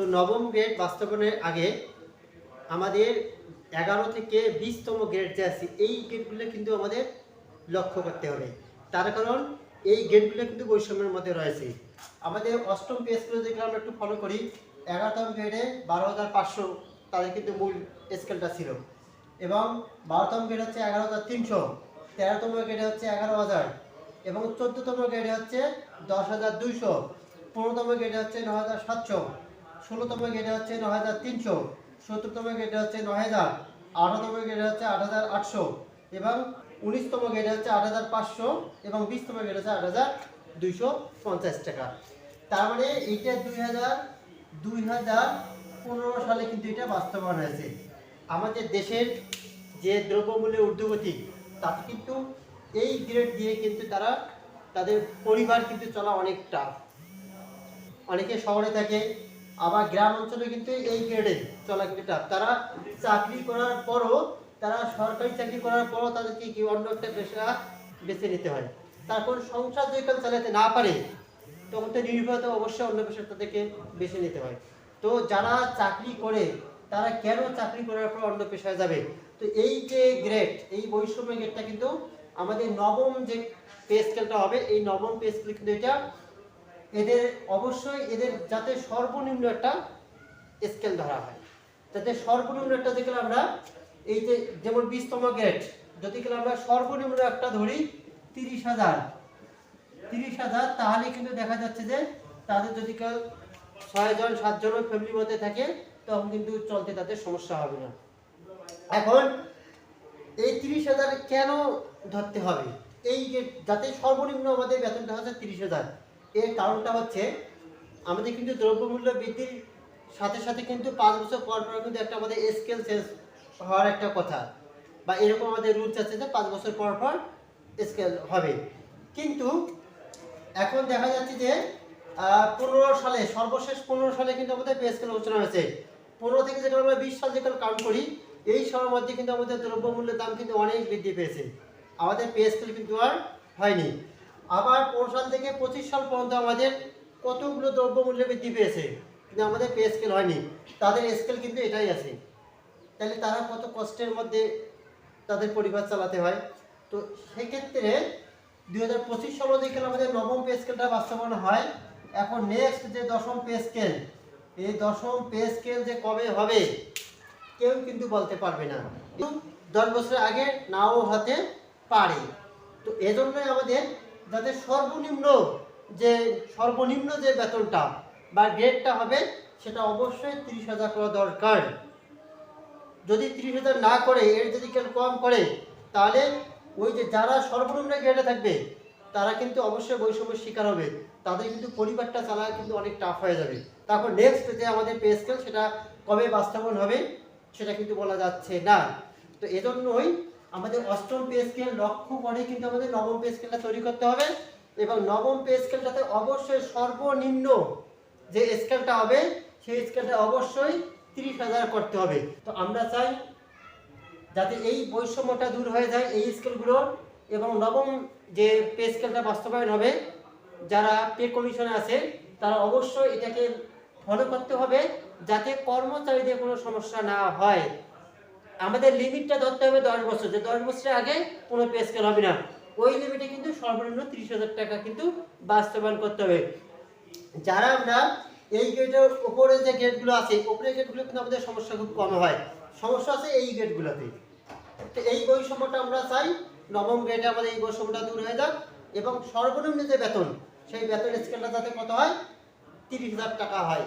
তো নবম গ্রেড বাস্তবায়নের আগে আমাদের এগারো থেকে বিশতম গ্রেড যে আছে, এই গ্রেডগুলো কিন্তু আমাদের লক্ষ্য করতে হবে। তার কারণ, এই গ্রেডগুলো কিন্তু বৈষম্যের মধ্যে রয়েছে। আমাদের অষ্টম পে স্কেলে যেগুলো আমরা একটু ফলো করি। এগারোতম গ্রেডে বারো হাজার পাঁচশো, তাদের কিন্তু মূল স্কেলটা ছিল। এবং বারোতম গ্রেড হচ্ছে এগারো হাজার তিনশো, তেরোতম গ্রেডে হচ্ছে এগারো হাজার, এবং চোদ্দতম গ্রেডে হচ্ছে দশ হাজার দুইশো, পনেরোতম গ্রেডে হচ্ছে ন হাজার সাতশো। ষোলোতম গ্রেডে হচ্ছে ন হাজার তিনশো, সত্তরতম গ্রেডে হচ্ছে ন হাজার, আঠারোতম গ্রেডে হচ্ছে আট হাজার আটশো এবং উনিশতম গ্রেডে হচ্ছে আট হাজার পাঁচশো এবং বিশতম গ্রেডে হচ্ছে আট হাজার দুইশো পঞ্চাশ টাকা। তার মানে এইটা দুই হাজার দুই হাজার পনেরো সালে কিন্তু এটা বাস্তবায়ন হয়েছে। আমাদের দেশের যে দ্রব্যমূল্যের ঊর্ধ্বগতি, তাতে কিন্তু এই গ্রেড দিয়ে কিন্তু তারা তাদের পরিবার কিন্তু চলা অনেক টাফ অনেকে শহরে থাকে আবার গ্রাম অঞ্চলে কিন্তু এই গ্রেডে চলা কিন্তু তারা চাকরি করার পরও, তারা সরকারি চাকরি করার পরও তাদেরকে কি অন্য একটা পেশা বেছে নিতে হয়। তারপর সংসার যদি কেউ চালাতে না পারে, তখন তো নির্ভরতা অবশ্যই অন্য পেশা তাদেরকে বেছে নিতে হয়। তো যারা চাকরি করে, তারা কেন চাকরি করার পর অন্য পেশায় যাবে? তো এই যে গ্রেড এই বৈষম্য গ্রেডটা কিন্তু আমাদের নবম যে পে স্কেলটা হবে, এই নবম পে স্কেল কিন্তু এটা এদের অবশ্যই এদের যাতে সর্বনিম্ন একটা স্কেল ধরা হয়। যাতে সর্বনিম্ন একটা যেগুলো আমরা এই যে যেমন বিশতম গ্রেড যদি কিনা আমরা সর্বনিম্ন একটা ধরি তিরিশ হাজার। তিরিশ হাজার, তাহলে কিন্তু দেখা যাচ্ছে যে তাদের যদি কেউ ছয়জন সাতজন ফ্যামিলির মধ্যে থাকে, তখন কিন্তু চলতে তাদের সমস্যা হবে না। এখন এই তিরিশ হাজার কেন ধরতে হবে? এই যে যাতে সর্বনিম্ন আমাদের বেতনটা হচ্ছে তিরিশ হাজার। এর কারণটা হচ্ছে, আমাদের কিন্তু দ্রব্যমূল্য বৃদ্ধির সাথে সাথে কিন্তু পাঁচ বছর পর পর কিন্তু একটা আমাদের স্কেল চেঞ্জ হওয়ার একটা কথা। বা এরকম আমাদের রুলস আছে যে পাঁচ বছর পর পর স্কেল হবে। কিন্তু এখন দেখা যাচ্ছে যে পনেরো সালে, সর্বশেষ পনেরো সালে কিন্তু আমাদের পে স্কেল আলোচনা হয়েছে। পনেরো থেকে যেটা আমরা বিশ সাল যেটা কাউন্ট করি, এই সময়ের মধ্যে কিন্তু আমাদের দ্রব্যমূল্যের দাম কিন্তু অনেক বৃদ্ধি পেয়েছে। আমাদের পে স্কেল কিন্তু আর হয়নি। আবার পনেরো সাল থেকে পঁচিশ সাল পর্যন্ত আমাদের কতগুলো দ্রব্যমূল্য বৃদ্ধি পেয়েছে? কিন্তু আমাদের পে স্কেল হয়নি। তাদের স্কেল কিন্তু এটাই আছে। তাহলে তারা কত কষ্টের মধ্যে তাদের পরিবার চালাতে হয়? তো সেক্ষেত্রে দুই হাজার পঁচিশ সালে যেখানে আমাদের নবম পে স্কেলটা বাস্তবায়ন হয়। এখন নেক্সট যে দশম পে স্কেল এই দশম পে স্কেল যে কবে হবে, কেউ কিন্তু বলতে পারবে না। দশ বছর আগে নাও হতে পারে। তো এজন্যই আমাদের যাতে সর্বনিম্ন যে সর্বনিম্ন যে বেতনটা বা গ্রেডটা হবে, সেটা অবশ্যই তিরিশ হাজার করা দরকার। যদি তিরিশ হাজার না করে, এর যদি কেউ কম করে, তাহলে ওই যে যারা সর্বনিম্ন গ্রেডে থাকবে, তারা কিন্তু অবশ্যই বৈষম্যের শিকার হবে। তাদের কিন্তু পরিবারটা চালা কিন্তু অনেক টাফ হয়ে যাবে। তারপর নেক্সট যে আমাদের পে স্কেল সেটা কবে বাস্তবায়ন হবে, সেটা কিন্তু বলা যাচ্ছে না। তো এজন্যই আমাদের অষ্টম পে স্কেল লক্ষ্য করে কিন্তু আমাদের নবম পে স্কেলটা তৈরি করতে হবে এবং নবম পে স্কেলটাতে অবশ্যই সর্বনিম্ন যে স্কেলটা হবে, সেই স্কেলটা অবশ্যই তিরিশ হাজার করতে হবে। তো আমরা চাই যাতে এই বৈষম্যটা দূর হয়ে যায় এই স্কেলগুলোর এবং নবম যে পে স্কেলটা বাস্তবায়ন হবে, যারা পে কমিশনে আছে, তারা অবশ্যই এটাকে ফলো করতে হবে যাতে কর্মচারীদের কোনো সমস্যা না হয়। আমাদের লিমিটটা ধরতে হবে দশ বছর। যে দশ বছরের আগে কোনো পে স্কেল হবে না। ওই লিমিটে কিন্তু সর্বনিম্ন তিরিশ হাজার টাকা কিন্তু বাস্তবায়ন করতে হবে। যারা আমরা এই গেটের ওপরে যে গেটগুলো আছে উপরে গেটগুলো কিন্তু আমাদের সমস্যা খুব কম হয়। সমস্যা আছে এই গেটগুলোতে তো এই বৈষম্যটা আমরা চাই, নবম গ্রেডে আমাদের এই বৈষম্যটা দূর হয়ে যাক এবং সর্বনিম্ন যে বেতন, সেই বেতন স্কেলটা যাতে কত হয়? তিরিশ হাজার টাকা হয়।